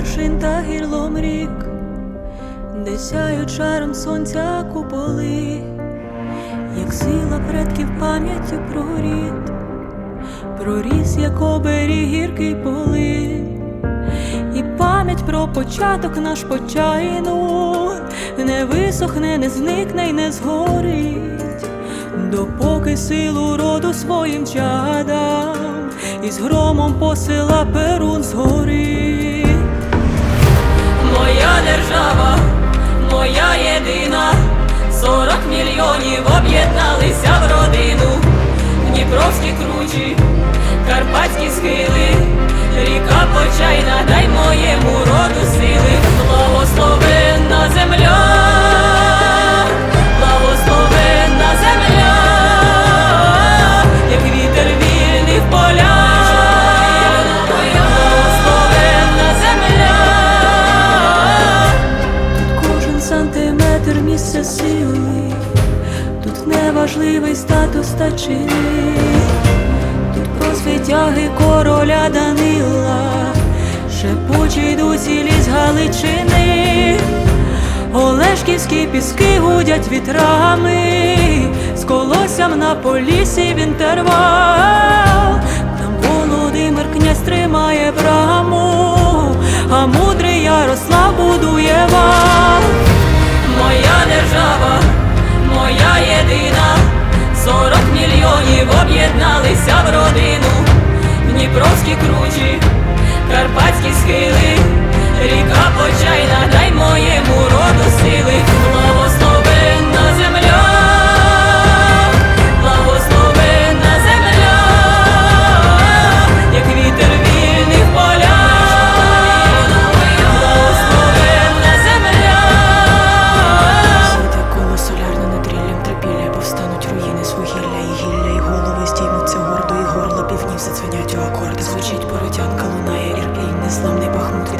вершин та гірлом рік, де сяють шаром сонця куполи, як сила предків пам'яттю про рід, проріс, як оберіг гіркий поли, і пам'ять про початок наш почайну не висохне, не зникне й не згорить, допоки силу роду своїм чадам із громом посила перун згори. Мільйонів об'єдналися в родину, Дніпровські кручі, карпатські схили, ріка почайна, дай моєму роду сили, благословенна земля, благословенна земля, як вітер вільний в поля, сантиметр місце сили, тут неважливий статус та чини, тут про світяги короля Данила, шепочі дусі ліс Галичини, Олешківські піски гудять вітрами, з колоссям на полісі в інтервал. Там Володимир князь тримає браму, а мудрий Ярослав будує вал. Мільйонів об'єдналися в родину, Дніпровські кручі, карпатські схили, ріка почайна, Звучить поротянка лунає, ірклінь, незламний пахмут.